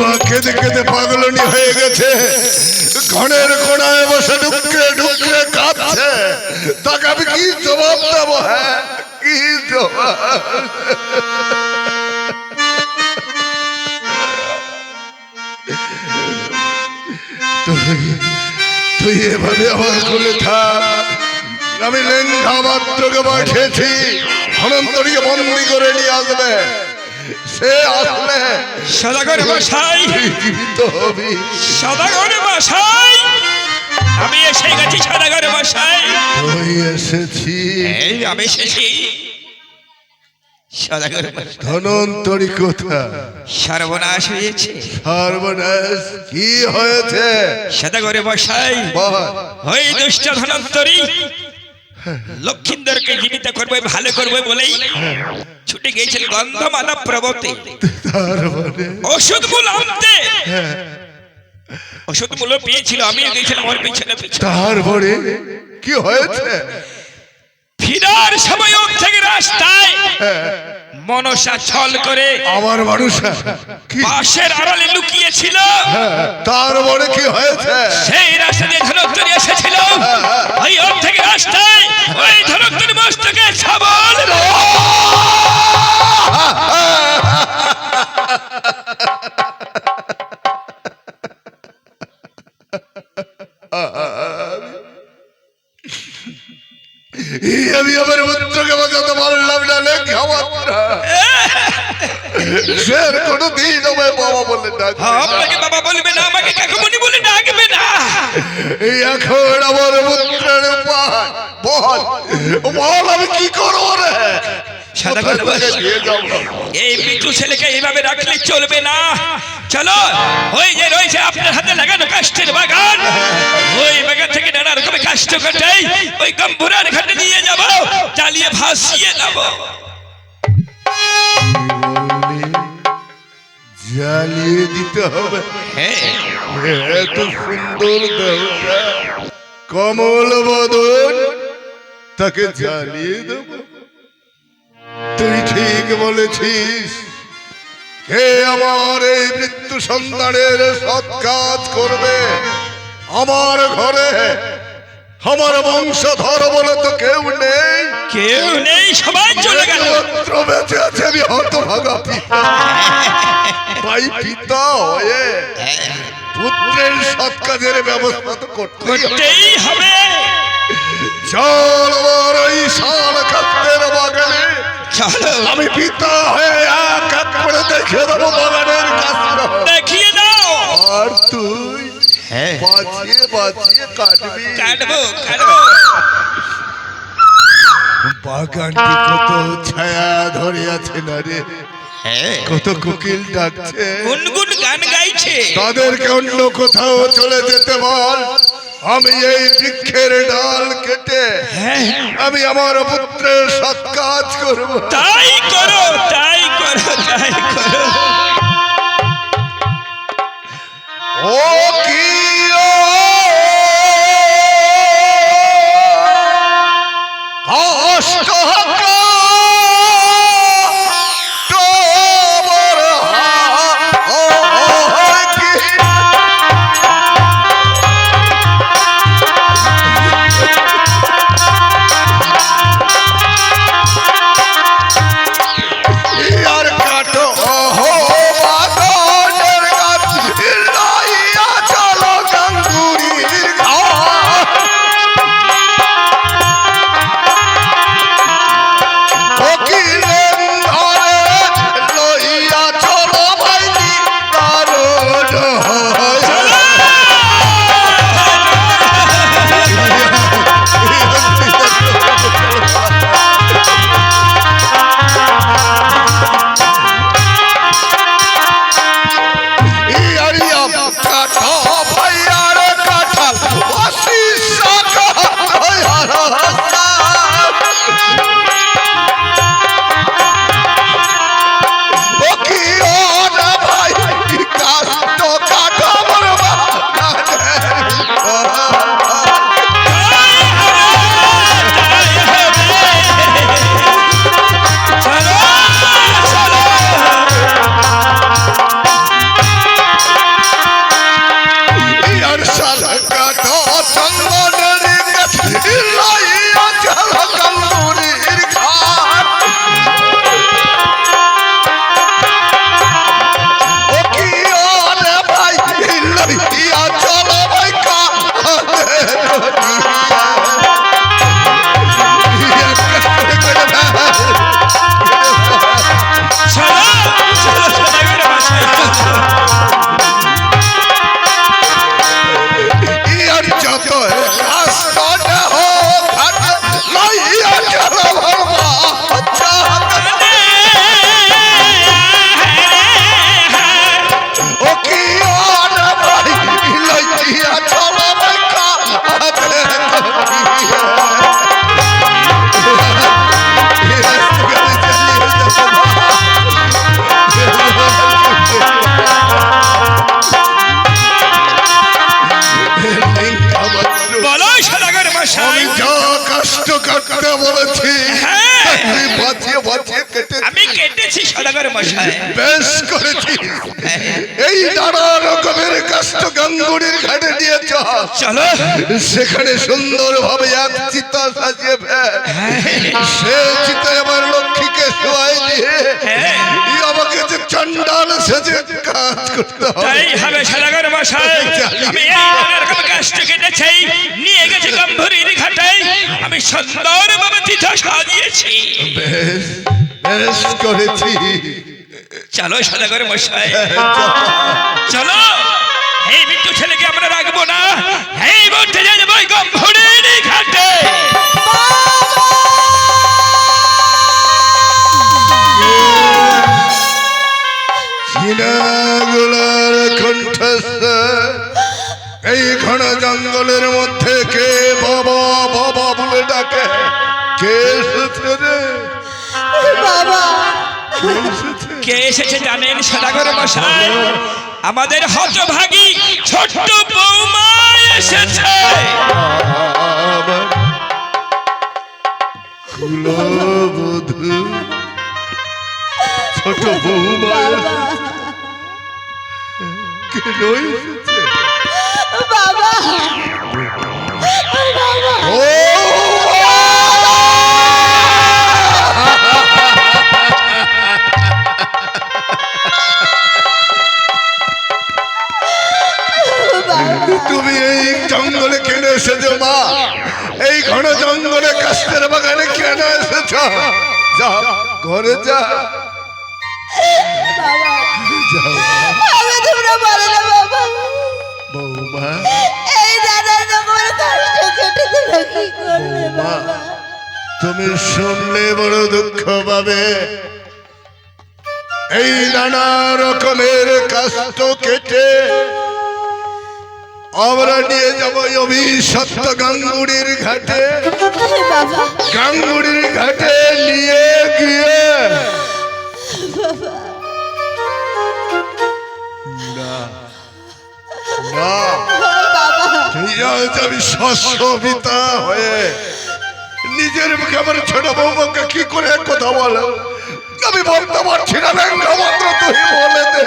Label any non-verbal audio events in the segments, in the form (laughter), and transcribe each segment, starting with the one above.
মা কেঁদে কেঁদে পাগলনি হয়ে গেছে। ঘনের কোনায় বসে ঢুকরে ঢুকরে কাঁদছে তাকে আমি কি জবাব দেবো? হ্যাঁ কি জবাব? তুই এভাবে আমার কোলে থাক। আমি লেঙ্গা মাত্রকে পাঠিয়েছি। অনন্তরীকে বন্দি করে নিয়ে আসবে। সে আসলে সদাগর মশাই। জীবিত হবি। সদাগর মশাই। আমি এসে গেছি সদাগর মশাই। এসেছি। এই আমি এসেছি। সদাগর মশাই। ধনন্তরী কোথা? সর্বনাশ হয়েছে। সর্বনাশ কি হয়েছে? সদাগর মশাই। ওই দুষ্ট ধনন্তরী লক্ষিন্দরকে জীবিত করবে ভালো করবে বলেই ছুটে গিয়েছিল গন্ধমালা প্রবতে। ওষুধগুলো আনতে। ওষুধগুলো পেয়েছিল আমি গিয়েছিলাম ওর পিছনে পিছনে। তারপরে কি হয়েছে? ফিরার সময় থেকে রাস্তায় মনসা ছল করে আমার মানুষ পাশের আড়ালে লুকিয়েছিল। তারপরে কি হয়েছে? সেই রাস্তা দিয়ে ধনত্তরী এসেছিল। ওই ওর থেকে রাস্তায় ওই ধনত্তরী মস্তকে এই (laughs) আমি আমার পুত্রকে বাঁচাতে পারলাম না লেখা আমার (laughs) সে আর কোনো দিন আমায় বাবা বলে ডাক আপনাকে বাবা বলবে না আমাকে কাকুমণি বলে ডাকবে না। এখন আমার পুত্রের বল বল আমি কি করব রে? এই পিটু ছেলেকে এইভাবে রাখলে চলবে না। চলো ওই যে রয়েছে আপনার হাতে লাগানো কাষ্ঠের বাগান। ওই বাগান থেকে নানা রকমের কাষ্ঠ কাটাই ওই গম্ভুরার ঘাটে নিয়ে যাব চালিয়ে ভাসিয়ে দেব। জ্বালিয়ে দিতে হবে। হ্যাঁ। এত সুন্দর দেহটা কমল বদন তাকে জ্বালিয়ে দেব। ঠিক বলেছিস কে আমার এই মৃত্যু সন্তানের সৎ কাজ করবে? আমার ঘরে আমার বংশধর বলে তো কেউ নেই। কেউ নেই সবাই চলে গেল। বেঁচে আছে আমি হতভাগা পিতা। তাই পিতা হয়ে পুত্রের সৎ কাজের ব্যবস্থা তো করতেই হবে। চল আমার ওই বাগানে চলো আমি পিতা হয়ে এক এক করে দেখে দেবো বাগানের দেখিয়ে দাও। আর তুই হ্যাঁ। বাঁচিয়ে বাঁচিয়ে কাটবি। কাটবো কাটবো। বাগানটি কত ছায়া ধরে আছে না রে? কত কোকিল ডাকছে। গুনগুন গান গাইছে। তাদেরকে অন্য কোথাও চলে যেতে বল। আমি এই বৃক্ষের ডাল কেটে হ্যাঁ। আমি আমার পুত্রের সৎ কাজ করব। তাই করো তাই করো তাই করো। ও কি ও? কষ্ট মশাই বেশ করেছি এই নানা রকমের কাষ্ট গাঙ্গুড়ির ঘাটে নিয়ে চল। সেখানে সুন্দর ভাবে এক চিতা সাজিয়ে সে চিতায় আমার লক্ষ্মীকে শোয়াই দিয়ে হ্যাঁ। আমাকে যে চন্ডাল সেজে কাজ করতে হবে। তাই হবে সদাগর মশাই। আমি এই কাষ্ট কেটেছি নিয়ে গেছি গম্ভীর ঘাটাই আমি সুন্দর ভাবে চিঠা সাজিয়েছি। বেশ। বেশ করেছি। চলো সদাগর মশাই। (laughs) চলো। এই মৃত্যু ছেলেকে আমরা রাখব না। এই মুহূর্তে যে যাব গম্ভীর ঘাটে। সিনাগুলার এই ঘন জঙ্গলের মধ্যে কে বাবা বাবা বলে ডাকে? কে কে এসেছে জানেন? সদাগর মশাই। আমাদের হতভাগী ছোট্ট বৌমা এসেছে। ছোট বৌমা। এসেছে? বাবা। তুমি এই জঙ্গলে কেন এসেছ মা? এই ঘন জঙ্গলে কাস্তের বাগানে কেন এসেছ? যা ঘরে যা। বৌমা। এই দাদার নম্বর কষ্ট কেটে কি বাবা? তুমি শুনলে বড় দুঃখ পাবে। এই নানা রকমের কাষ্ট কেটে আমরা নিয়ে যাব অভিশপ্ত গাঙ্গুড়ির ঘাটে। বাবা। গাঙ্গুড়ির ঘাটে নিয়ে গিয়ে। না না। বাবা আমি হয়ে নিজের মুখে আমার ছোট কি করে এক কথা বলো? আমি বলতে পারছি না লেঙ্গা মাত্র তুই বলে দে।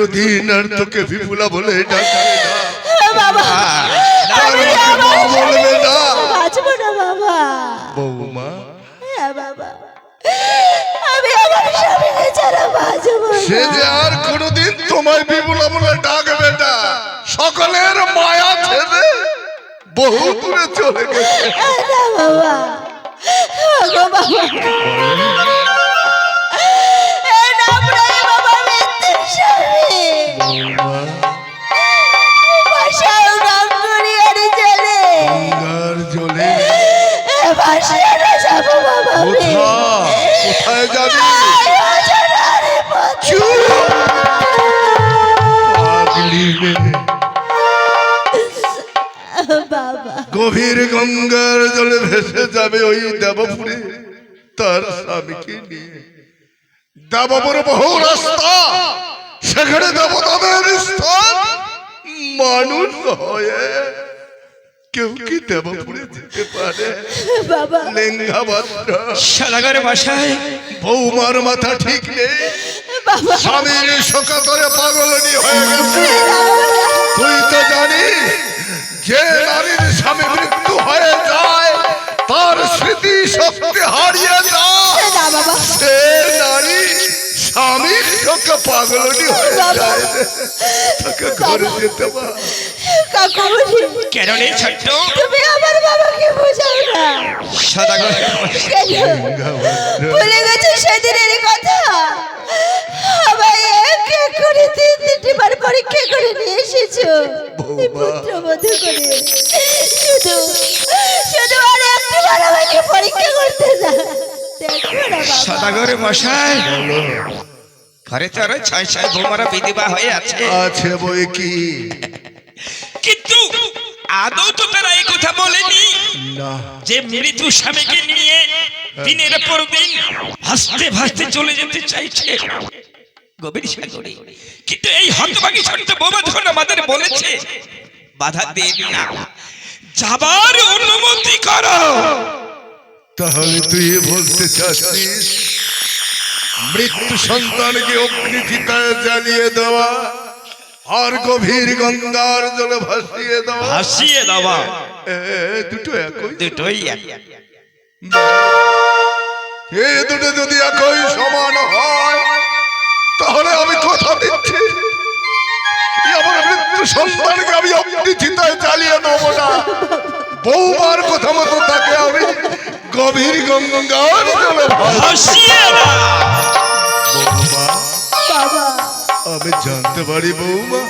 সে দিন আর তোকে বিপুলা বলে ডাকে না। বাবা। আর আমি আমাকে আমার মা বলবে না। বাঁচবো না বাবা। বৌমা। হ্যাঁ বাবা। আমি আমার স্বামীকে ছাড়া বাঁচবো সে যে আর কোনোদিন তোমায় বিপুলা বলে ডাকবে না। সকলের মায়া ছেড়ে বহু দূরে চলে গেছে। বাবা। বাবা। কোথায়? যাবি? গভীর গঙ্গার জলে ভেসে যাবে ওই দেবপুরে। তার স্বামীকে নিয়ে। দেবপুর বহু রাস্তা। সেখানে দেবতাদের স্থান মানুষ হয়ে কেউ কি দেবপুরে যেতে পারে? বাবা। লেঙ্গা মশাই। বৌমার মাথা ঠিক নেই। স্বামীর শোকাতরে পাগলনি হয়ে গেছে। তুই তো জানিস যে নারীর স্বামী শোকে পাগলনি হয়ে যায় তাকে ঘরে যেতে পার। কাকুমুনি কেন রে ছোট্ট? তুমি আমার বাবাকে বোঝাও না। কেন? ভুলে গেছো সেদিনের কথা? আমায় এক এক করে তিন তিনটি বার পরীক্ষা করে নিয়ে এসেছ। বৌমা। পুত্র বধূ করে। শুধু শুধু আর একটি বার আমায় ওকে পরীক্ষা করতে দেখো না বাবা। সদাগর মশাই। ঘরে তো আরও ছয় ছয় বৌমারা বিধবা হয়ে আছে। আছে বই কি? কিন্তু আদৌ তো তারা এই কথা বলেনি যে মৃত্যু স্বামীকে নিয়ে দিনের পর দিন ভাসতে ভাসতে চলে যেতে চাইছে। গভীর সাগরে। কিন্তু এই হতভাগী ছোট্ট বোমা যখন আমাদের বলেছে বাধা দেন না। যাবার অনুমতি করো। তাহলে তুই বলতে চাচ্ছিস মৃত্যু সন্তানকে অগ্নিচিতায় জ্বালিয়ে দেওয়া আর গভীর গঙ্গার জলে ভাসিয়ে দেওয়া। ভাসিয়ে দেওয়া। দুটো একই। দুটোই এক। এ দুটো যদি একই সমান হয় তাহলে আমি কথা দিচ্ছি। এই আমার মৃত্যু সন্তানকে আমি অগ্নিচিতায় জ্বালিয়ে দেবো না। বৌমার কথা মতো তাকে আমি গভীর গঙ্গার জলে ভাসিয়ে ভাসিয়ে আমি জানতে পারি বৌমা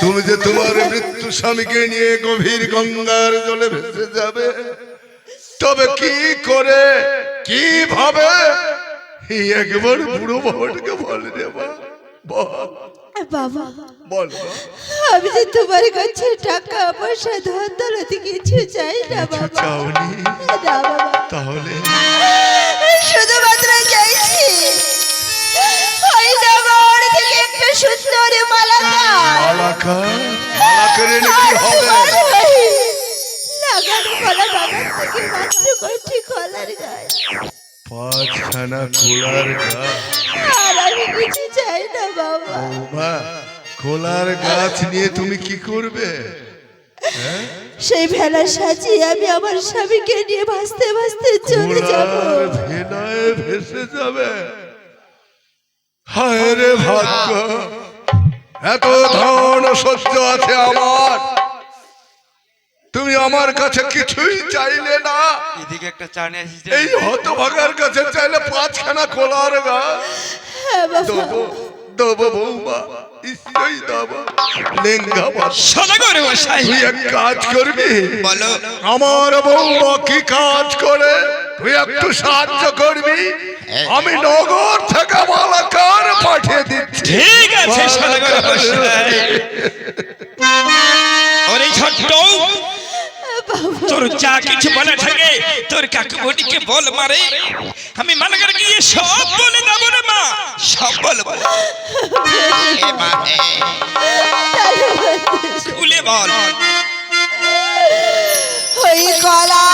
তুমি যে তোমার মৃত্যু স্বামীকে নিয়ে গভীর গঙ্গার জলে ভেসে যাবে তবে কি করে কীভাবে একবার বুড়ো বাবাটাকে বলে রে বাবা বল আমি যে তোমার কাছে টাকা পয়সা ধন দৌলতি কিছু চাই না বাবা। চাওনি? না বাবা। তাহলে? শুধুমাত্র চাইছি। মালাকা মালাকের কি হবে লাগানো কলা বাগান থেকে মাত্র কয়টি কলার গাছ পাঁচখানা খোলার গাছ আর আমি কিছু চাই না বাবা বৌমা খোলার গাছ নিয়ে তুমি কি করবে? সেই ভেলা সাজিয়ে আমি আমার স্বামীকে নিয়ে ভাসতে ভাসতে চলে যাব ভেলায় ভেসে যাবে হায় রে ভাগ্য। এত ধন সহ্য আছে আমার। তুমি আমার কাছে কিছুই চাইলে না। এদিকে একটা চা নিয়ে এসেছে এই হতভাগার কাছে চাইলে পাঁচখানা খোলার গাছ। হ্যাঁ দেবো দেবো বৌমা নিশ্চয়ই দেবো লেঙ্গা বাস সদাগর তুই এক কাজ করবি। বলো। আমার বৌমা কি কাজ করে? তুই একটু সাহায্য করবি? আমি নগর থেকে মালাকার পাঠিয়ে দিচ্ছি। ঠিক আছে ওরে ছোট্ট। তোর যা কিছু বলে থাকে তোর কাকুমণিকে বল মারে আমি মালাকার গিয়ে সব বলে দেবো রে মা। সব মা, এ, খুলে বল। ওই কলা।